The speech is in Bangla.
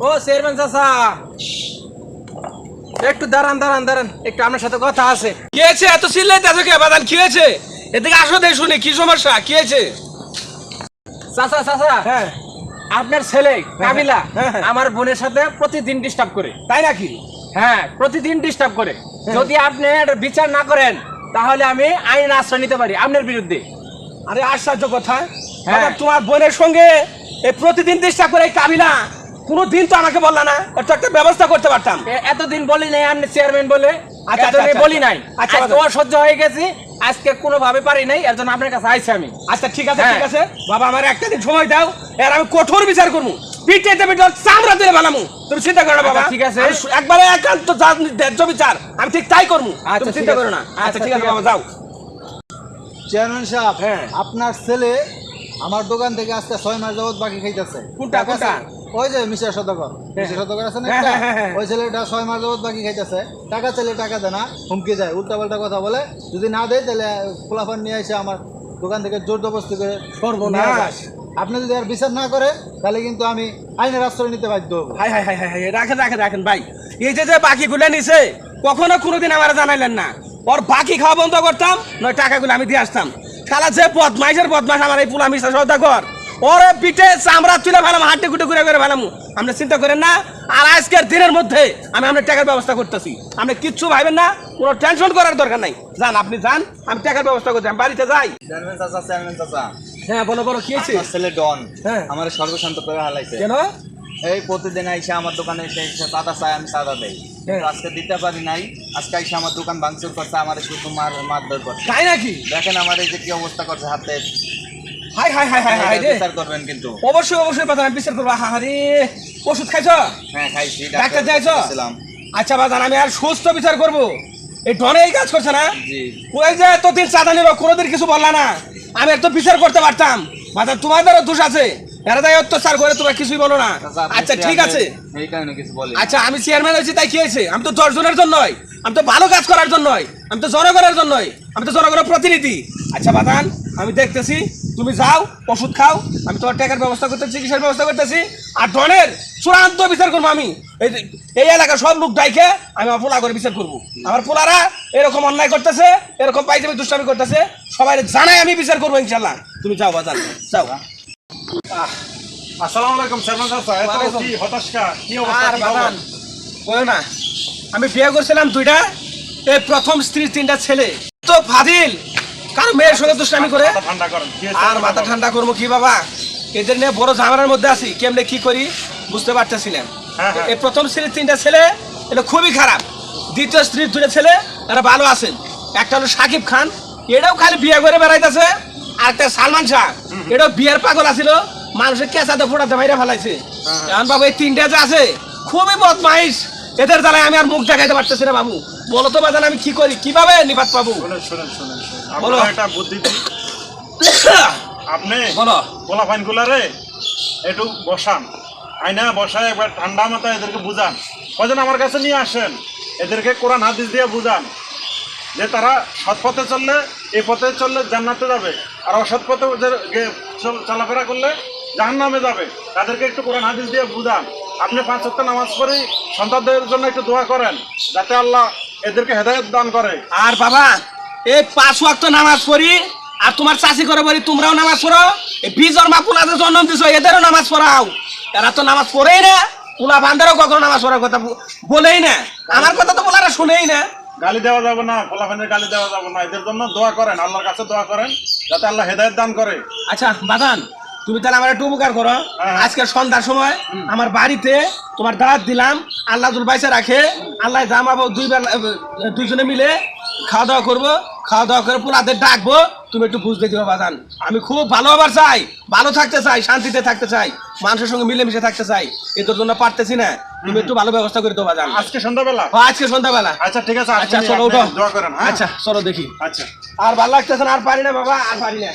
ও চেয়ারম্যান চাচা। একটু দাঁড়ান দাঁড়ান দাঁড়ান। একটু আপনার সাথে কথা আছে। কি হয়েছে? এত চিল্লাইতে আছো কে বাদান? কি হয়েছে? এদিকে আসো দেখ শুনি কি সমস্যা? কি হয়েছে? চাচা চাচা হ্যাঁ। আপনার ছেলে কাবিলা হ্যাঁ, হ্যাঁ। আমার বোনের সাথে প্রতিদিন ডিস্টার্ব করে। তাই নাকি? হ্যাঁ প্রতিদিন ডিস্টার্ব করে। হ্যাঁ। যদি আপনি বিচার না করেন তাহলে আমি আইন আশ্রয় নিতে পারি আপনার বিরুদ্ধে। আরে আশ্চর্য কথা। হ্যাঁ। তোমার বোনের সঙ্গে এই প্রতিদিন ডিস্টার্ব করে কাবিলা। কোনো দিন তো আমাকে বললা না তো একটা ব্যবস্থা করতে পারতাম। এতদিন বলি নাই আপনি চেয়ারম্যান বলে আচ্ছা, এতদিন আচ্ছা, বলি নাই। আচ্ছা, আজকে বাবা। অসহ্য হয়ে গেছি আজকে কোনোভাবে পারি নাই এর জন্য আপনার কাছে আইছি আমি। আচ্ছা ঠিক আছে হ্যাঁ। ঠিক আছে। বাবা আমার একটা দিন সময় দাও এর আমি কঠোর বিচার করব। পিঠে পিঠে চামড়া দিয়ে বানামু তুমি চিন্তা করো না আচ্ছা, বাবা। ঠিক আছে। আমি একবারে একান্ত যা- ন্যায্য বিচার আমি ঠিক তাই করব। আচ্ছা, তুমি চিন্তা। করো না। আচ্ছা আচ্ছা, ঠিক আছে বাবা যাও। চেয়ারম্যান সাহেব হ্যাঁ। আপনার ছেলে আমার দোকান থেকে আজকে ছয় মাস যাবত বাকি খাইতেছে। কোনটা, টাকা কোনটা? ওই যে মিশা সদকর মিশা সদকর আছে না হ্যাঁ? হ্যাঁ, হ্যাঁ। ওই ছেলেটা ছয় মাস যাবত বাকি খাইতেছে। টাকা চাইলে টাকা দেয় না হুমকি যায় উল্টা পাল্টা কথা বলে। যদি না দেয় তাহলে খোলাফান নিয়ে এসে আমার দোকান থেকে জোর জবরদস্তি করে সর্বনাশ। আপনি যদি আর বিচার না করে তাহলে কিন্তু আমি আইনের আশ্রয় নিতে বাধ্য হব। হাই হাই হাই হাই রাখেন রাখেন রাখেন ভাই। এই যে যে বাকিগুলো নিছে কখনো কোনোদিন আমার জানাইলেন না। ওর বাকি খাওয়া বন্ধ করতাম নয় টাকাগুলো আমি দিয়ে আসতাম। শালা যে বদমাইশের বদমাইশ আমার এই পুলা মিশা সদা কর ওরে পিঠে চামড়া তুলে ফেলাম হাড্ডি কুটে ঘুরে করে ফেলাম আপনি চিন্তা করেন না আর আজকের দিনের মধ্যে আমি আপনার টাকার ব্যবস্থা করতেছি। আপনি কিচ্ছু ভাবেন না কোনো টেনশন করার দরকার নাই। যান আপনি যান আমি টাকার ব্যবস্থা করছি আমি বাড়িতে যাই। চেয়ারম্যান চাচা চেয়ারম্যান চাচা। হ্যাঁ বলো বলো কি ছেলে ডন। হ্যাঁ। আমার সর্বশান্ত করে হালাইছে। কেন? এই প্রতিদিন আইসা আমার দোকানে এসে এসে চাঁদা চাই আমি চাঁদা দেই। হ্যাঁ। আজকে দিতে পারি নাই আজকে আইসা আমার দোকান ভাঙচুর করছে আমার শুধু মার মারধর করছে। তাই নাকি? দেখেন আমার এই যে কি অবস্থা করছে হাতে। হাই হাই হাই হাই হাই রে বিচার করবেন কিন্তু। অবশ্যই অবশ্যই বিচার করব। ওষুধ খাইছ? হ্যাঁ খাইছি ডাক্তার যাইছ? আচ্ছা আমি আর সুস্থ বিচার করব। এই ডনে এই কাজ করছে না? জি। ওই যে এতদিন চাঁদা নিল কোনোদিন কিছু বললা না। আমি একটু বিচার করতে পারতাম। বাজার তোমাদেরও দোষ আছে। এরা তাই অত্যাচার করে তোমরা কিছুই বলো না। আচ্ছা ঠিক আছে। আচ্ছা আমি চেয়ারম্যান হয়েছি তাই কি হয়েছে? আমি তো দশজনের জন্যই। আমি তো ভালো কাজ করার জন্যই আমি তো জনগণের জন্যই আমি তো জনগণের প্রতিনিধি। আচ্ছা বাদান আমি দেখতেছি তুমি যাও ওষুধ খাও আমি তোমার টাকার ব্যবস্থা করতেছি চিকিৎসার ব্যবস্থা করতেছি আর ডনের চূড়ান্ত বিচার করব আমি। এই এই এলাকার সব লোক ডাইকে আমি আমার পোলা করে বিচার করব। আমার পোলারা এরকম অন্যায় করতেছে এরকম পাইজামি দুষ্টামি করতেছে সবাই জানাই আমি বিচার করব ইনশাল্লাহ। তুমি যাও বাজান যাও। আসসালামু আলাইকুম চেয়ারম্যান চাচা কি অবস্থা? বাদান না। আমি বিয়ে করছিলাম দুইটা এই প্রথম স্ত্রী তিনটা ছেলে। তো ফাদিল কার মেয়ের সঙ্গে দুষ্টামি করে? আর মাথা ঠান্ডা করব কি বাবা? এদের নিয়ে বড় ঝামেলার মধ্যে আছি কেমনে কি করি বুঝতে পারতেছিলাম হ্যাঁ, হ্যাঁ। এই প্রথম স্ত্রীর তিনটা ছেলে এটা খুবই খারাপ। দ্বিতীয় স্ত্রীর দুটো ছেলে এরা ভালো আছেন। একটা হলো সাকিব খান এটাও খালি বিয়ে করে বেড়াইতেছে আর একটা সালমান শাহ। এটাও বিয়ের পাগল আছিল মানুষের কেঁচাতে ফোটাতে মাইরা ফেলাইছে। হ্যাঁ। এখন বাবু এই তিনটা যে আছে খুবই বদমাইশ। এদের দ্বারাই আমি আর মুখ দেখাইতে পারতেছি না বাবু। বলো তো বাজান আমি কি করি? কীভাবে নিপাত পাবো? শুনেন। বলো। একটা বুদ্ধি আপনি বলো। পোলা ফাইন গুলারে একটু বসান। আইনা বসায় একবার ঠান্ডা মাথায় এদেরকে বুঝান। কজন আমার কাছে নিয়ে আসেন? এদেরকে কোরআন হাদিস দিয়ে বুঝান। যে তারা সৎ পথে চললে এই পথে চললে জান্নাতে যাবে। আর অসৎ পথে চলাফেরা করলে জাহান্নামে যাবে। তাদেরকে একটু কোরআন হাদিস দিয়ে বুঝান। আপনি পাঁচ সপ্তাহ নামাজ পড়ি সন্তানদের জন্য একটু দোয়া করেন যাতে আল্লাহ এদেরকে হেদায়ত দান করে। আর বাবা এই পাঁচ ওয়াক্ত নামাজ পড়ি আর তোমার চাষি করে বলি তোমরাও নামাজ পড়ো। এই বীজর মা পোলা যে জন্ম দিছো এদেরও নামাজ পড়াও। এরা তো নামাজ পড়েই না পোলা বান্দারও কখনো নামাজ পড়ার কথা বলেই না। আমার কথা তো পোলারা শুনেই না। গালি দেওয়া যাবে না ফলাফানের গালি দেওয়া যাবে না। এদের জন্য দোয়া করেন আল্লাহর কাছে দোয়া করেন যাতে আল্লাহ হেদায়ত দান করে। আচ্ছা বাদান তুমি তাহলে আমার একটু উপকার করো। হ্যাঁ। আজকে সন্ধ্যার সময় আমার বাড়িতে তোমার দাঁত দিলাম আল্লাহ বাইসা রাখে আল্লাহ জামাবো দুই বেলা দুইজনে মিলে খাওয়া দাওয়া করব খাওয়া দাওয়া করে পুরাদের ডাকবো তুমি একটু বুঝতে দিও বাদান আমি খুব ভালো হবার চাই ভালো থাকতে চাই শান্তিতে থাকতে চাই মানুষের সঙ্গে মিলেমিশে থাকতে চাই এদের জন্য পারতেছি না তুমি একটু ভালো ব্যবস্থা করে দেবো বাদান আজকে সন্ধ্যাবেলা? ও, আজকে সন্ধ্যাবেলা। আচ্ছা ঠিক আছে আচ্ছা চলো উঠো। হ্যাঁ? আচ্ছা চলো দেখি। আচ্ছা। আর ভালো লাগতেছে না আর পারি না বাবা আর পারি না।